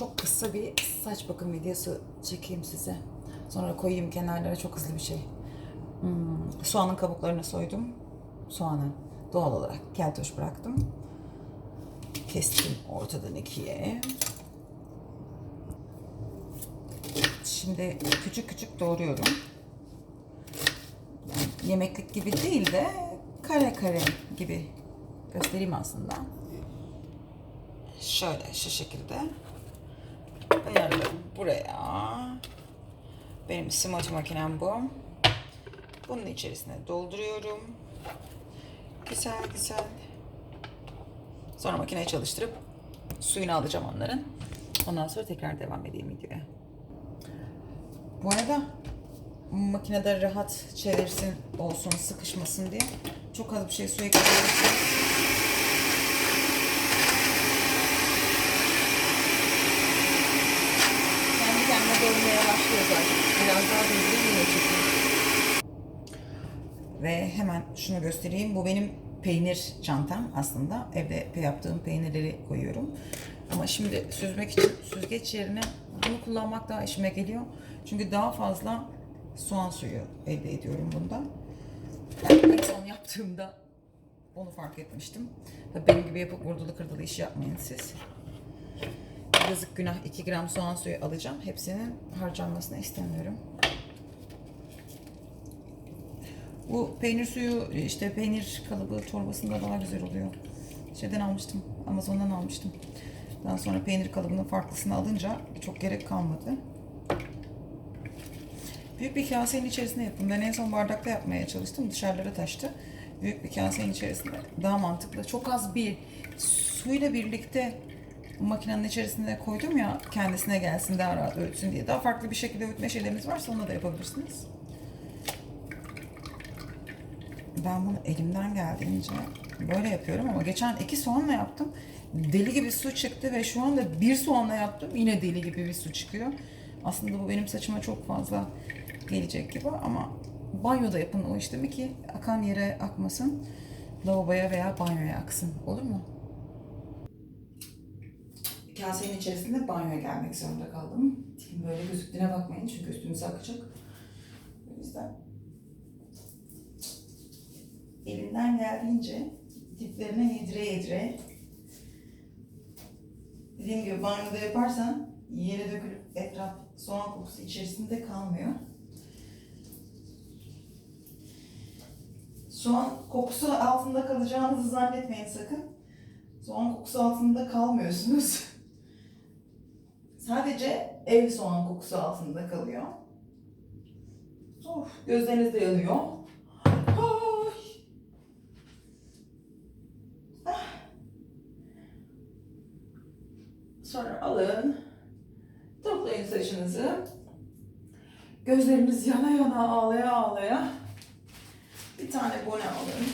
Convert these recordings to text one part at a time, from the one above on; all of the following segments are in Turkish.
çok kısa bir saç bakım videosu çekeyim size. Sonra koyayım kenarlara çok hızlı bir şey. Hmm, soğanın kabuklarını soydum. Soğanı doğal olarak keltoş bıraktım. Kestim ortadan ikiye. Şimdi küçük küçük doğruyorum. Yani yemeklik gibi değil de kare kare gibi göstereyim aslında. Şöyle şu şekilde ayarlıyorum buraya. Benim simacı makinem bu. Bunun içerisine dolduruyorum. Güzel güzel. Sonra makineyi çalıştırıp suyunu alacağım onların. Ondan sonra tekrar devam edeyim videoya. Bu arada makinede rahat çevirsin olsun sıkışmasın diye çok az bir şey su ekliyorum. Dolmaya başlıyor zaten. Biraz daha döndüreyim yine çekeyim. Ve hemen şunu göstereyim. Bu benim peynir çantam aslında. Evde yaptığım peynirleri koyuyorum. Ama şimdi süzmek için süzgeç yerine bunu kullanmak daha işime geliyor. Çünkü daha fazla soğan suyu elde ediyorum bundan. Yani en son yaptığımda onu fark etmiştim. Tabii benim gibi yapıp vurdulu kırdılı iş yapmayın siz. Yazık günah 2 gram soğan suyu alacağım. Hepsinin harcanmasını istemiyorum. Bu peynir suyu işte peynir kalıbı torbasında daha güzel oluyor. Şeyden almıştım. Amazon'dan almıştım. Daha sonra peynir kalıbının farklısını alınca çok gerek kalmadı. Büyük bir kasenin içerisinde yaptım. Ben en son bardakta yapmaya çalıştım. Dışarılara taştı. Büyük bir kasenin içerisinde daha mantıklı. Çok az bir suyla birlikte makinenin içerisine koydum ya kendisine gelsin daha rahat öğütsün diye. Daha farklı bir şekilde öğütme şeyleriniz varsa onu da yapabilirsiniz. Ben bunu elimden geldiğince böyle yapıyorum ama geçen iki soğanla yaptım. Deli gibi su çıktı ve şu anda bir soğanla yaptım. Yine deli gibi bir su çıkıyor. Aslında bu benim saçıma çok fazla gelecek gibi ama banyoda yapın o işlemi ki akan yere akmasın. Lavaboya veya banyoya aksın. Olur mu? Kasenin içerisinde banyoya gelmek zorunda kaldım. Tipim böyle gözüktüğüne bakmayın çünkü üstünüze akacak. O yüzden elimden geldiğince diplerine yedire yedire dediğim gibi banyoda yaparsan yere dökülüp etraf soğan kokusu içerisinde kalmıyor. Soğan kokusu altında kalacağınızı zannetmeyin sakın. Soğan kokusu altında kalmıyorsunuz. Sadece ev soğan kokusu altında kalıyor. Of, gözleriniz de yanıyor. Ay. Ah. Sonra alın. Toplayın saçınızı. Gözleriniz yana yana ağlaya ağlaya. Bir tane bone alın.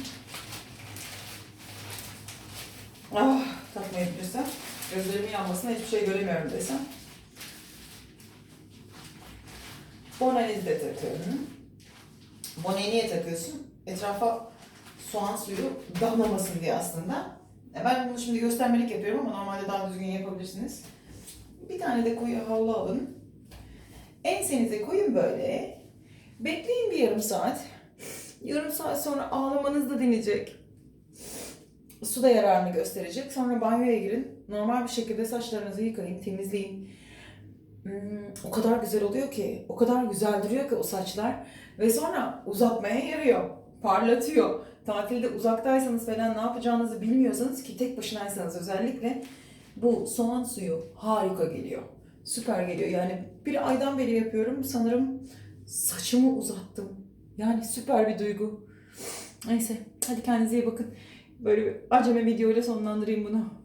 Ah takmayabilirsem. Gözlerimin yanmasına hiçbir şey göremiyorum desem. Bonenizi de takıyorum. Boneyi niye takıyorsun? Etrafa soğan suyu damlamasın diye aslında. E, Ben bunu şimdi göstermelik yapıyorum ama normalde daha düzgün yapabilirsiniz. Bir tane de koyu havlu alın. Ensenize koyun böyle. Bekleyin bir yarım saat. Yarım saat sonra ağlamanız da dinecek. Su da yararını gösterecek. Sonra banyoya girin. Normal bir şekilde saçlarınızı yıkayın, temizleyin. Hmm, o kadar güzel oluyor ki, o kadar güzel duruyor ki o saçlar. Ve sonra uzatmaya yarıyor, parlatıyor. Tatilde uzaktaysanız falan ne yapacağınızı bilmiyorsanız ki tek başınaysanız özellikle bu soğan suyu harika geliyor. Süper geliyor. Yani bir aydan beri yapıyorum. Sanırım saçımı uzattım. Yani süper bir duygu. Neyse hadi kendinize iyi bakın. Böyle bir aceme videoyla sonlandırayım bunu.